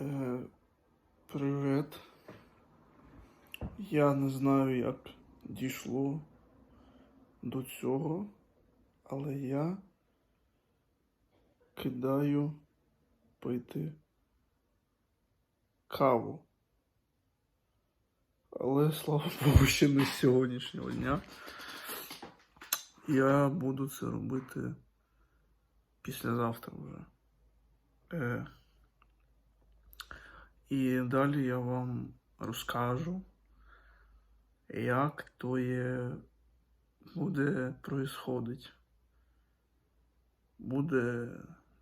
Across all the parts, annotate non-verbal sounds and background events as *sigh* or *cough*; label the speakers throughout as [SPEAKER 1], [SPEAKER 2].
[SPEAKER 1] Е, привіт. Я не знаю, як дійшло до цього, але я кидаю пити каву. Але слава Богу, ще не з сьогоднішнього дня. Я буду це робити післязавтра вже. Е, і далі я вам розкажу, як то є буде происходить. Буде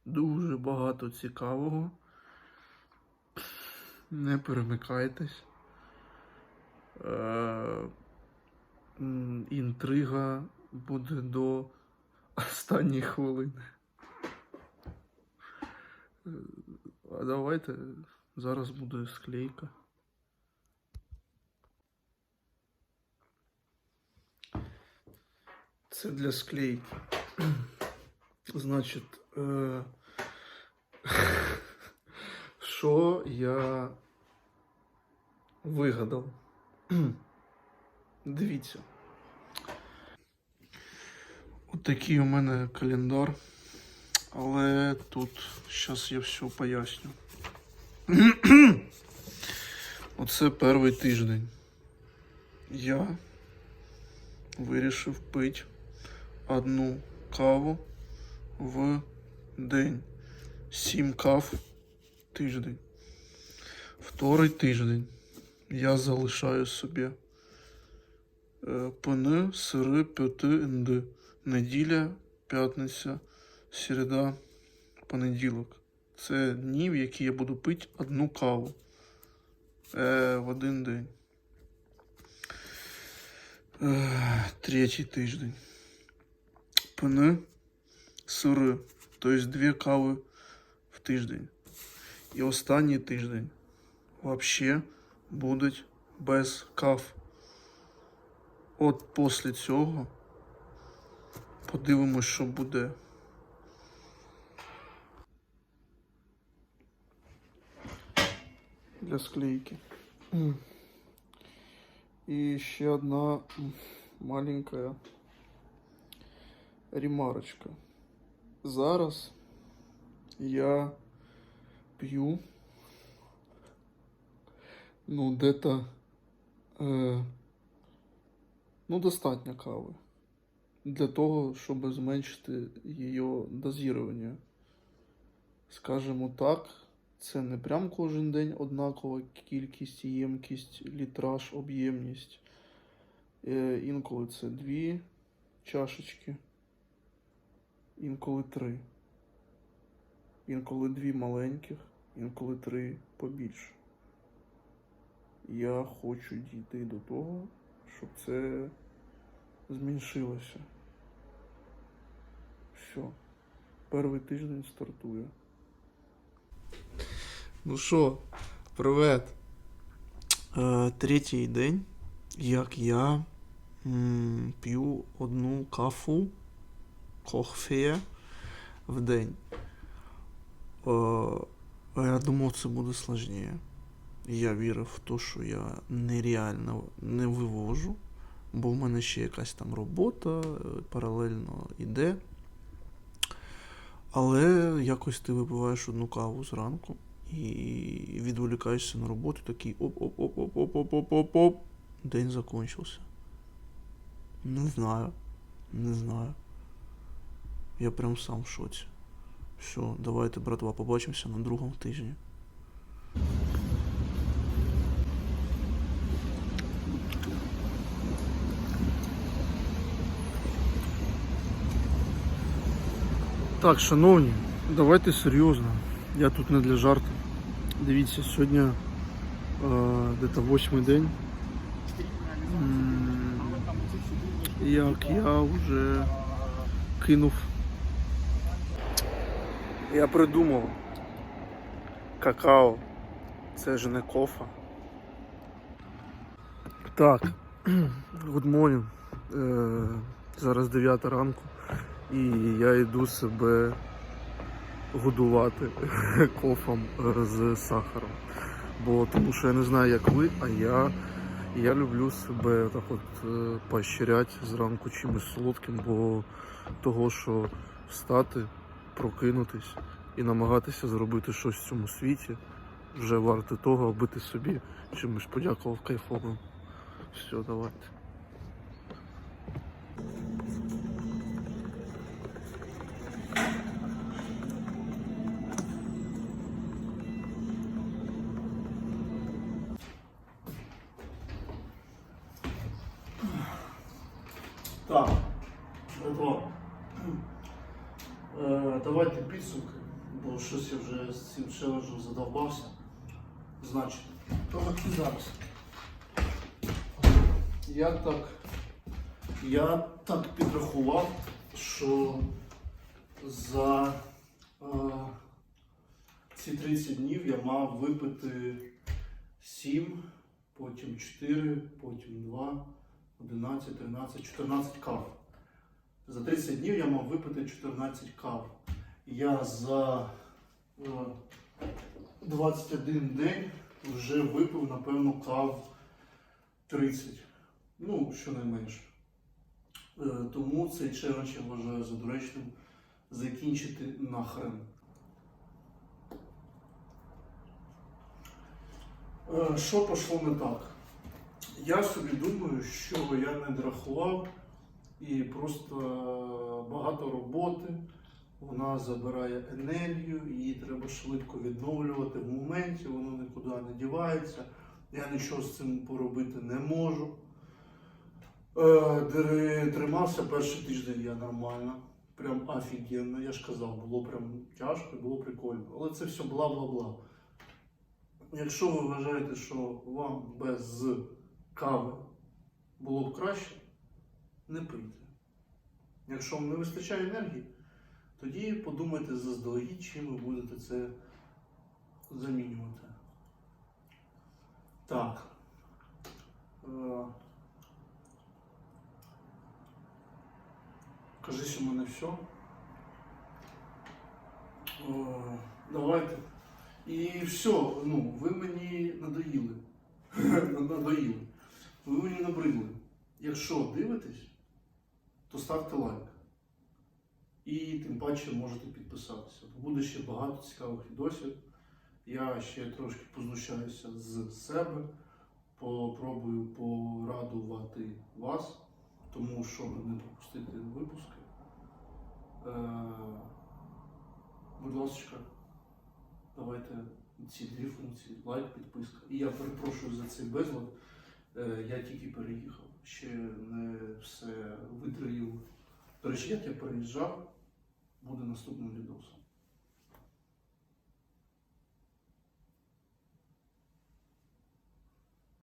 [SPEAKER 1] дуже багато цікавого. Не перемикайтесь. Е, інтрига буде до останньої хвилини. Е, А давайте зараз буде склейка. Це для склейки. *clears throat* Значить, е... *laughs* що я вигадав? *clears throat* Дивіться. Отакий у мене календар. Але тут зараз я все поясню. *clears throat* Оце перший тиждень. Я вирішив пити одну каву в день. Сім кав тиждень. Вторий тиждень я залишаю собі е, пени, сири, п'яти нд. Неділя, п'ятниця, середа, понеділок. Це дні, в які я буду пити одну каву е, в один день. Е, третій тиждень. Пени, сири, тобто дві кави в тиждень. І останній тиждень взагалі будуть без кав. От після цього подивимось, що буде. Для склейки. І ще одна м, маленька ремарочка. Зараз я п'ю ну, де-то е, ну, достатньо кави для того, щоб зменшити її дозірування. Скажімо так, це не прям кожен день однакова кількість, ємкість, літраж, об'ємність. Е, інколи це дві чашечки, інколи три. Інколи дві маленьких, інколи три побільше. Я хочу дійти до того, щоб це зменшилося. Все. Перший тиждень стартує. Ну що, привет. Е, третій день, як я м, п'ю одну кафу кофе в день. Е, я думав, це буде складніше. Я вірив в те, що я нереально не вивожу, бо в мене ще якась там робота е, паралельно йде. Але якось ти випиваєш одну каву зранку і відволікаєшся на роботу, такий оп-оп-оп-оп-оп-оп-оп-оп. День закончився. Не знаю. Не знаю. Я прям сам в шоці. Все, давайте, братва, побачимося на другому тижні. Так, шановні, давайте серйозно. Я тут не для жарту. Дивіться, сьогодні е, десь восьмий день. Як я вже кинув. Я придумав. Какао. Це ж не кофа. Так. *clears throat* Good morning. Е, зараз 9 ранку. І я йду себе годувати *laughs* кофом е, з сахаром. Бо тому що я не знаю, як ви, а я, я люблю себе так от е, поощряти зранку чимось солодким, бо того, що встати, прокинутись і намагатися зробити щось в цьому світі, вже варте того, аби ти собі чимось подякував кайфовим. Все, давайте. Так, братва. Е, давайте підсумки, бо щось я вже з цим челенджем задовбався. Значить, і зараз. Я так, я так підрахував, що за е, ці 30 днів я мав випити 7, потім 4, потім 2, 11, 13, 14 кав. За 30 днів я мав випити 14 кав. Я за е, 21 день вже випив, напевно, кав 30. Ну, щонайменше. Е, Тому цей челендж я вважаю за доречним закінчити нахрен. Е, Що пішло не так? Я собі думаю, що я не дорахував і просто багато роботи. Вона забирає енергію, її треба швидко відновлювати в моменті, воно нікуди не дівається. Я нічого з цим поробити не можу. Е, Тримався перший тиждень я нормально. Прям офігенно. Я ж казав, було прям тяжко, було прикольно. Але це все бла-бла-бла. Якщо ви вважаєте, що вам без кави було б краще, не пийте. Якщо вам не вистачає енергії, тоді подумайте заздалегідь, чим ви будете це замінювати. Так. Е, Кажись, у мене все. Давайте. І все, ну, ви мені надоїли. *laughs* надоїли. Ви мені набридли. Якщо дивитесь, то ставте лайк. І тим паче можете підписатися. Буде ще багато цікавих відосів. Я ще трошки познущаюся з себе, попробую порадувати вас, тому щоб не пропустити випуски. Е, будь ласка, давайте ці дві функції лайк, підписка. І я перепрошую за цей безлад. Е, Я тільки переїхав, ще не все витроїв. До речі, як я переїжджав, буде наступним відосом.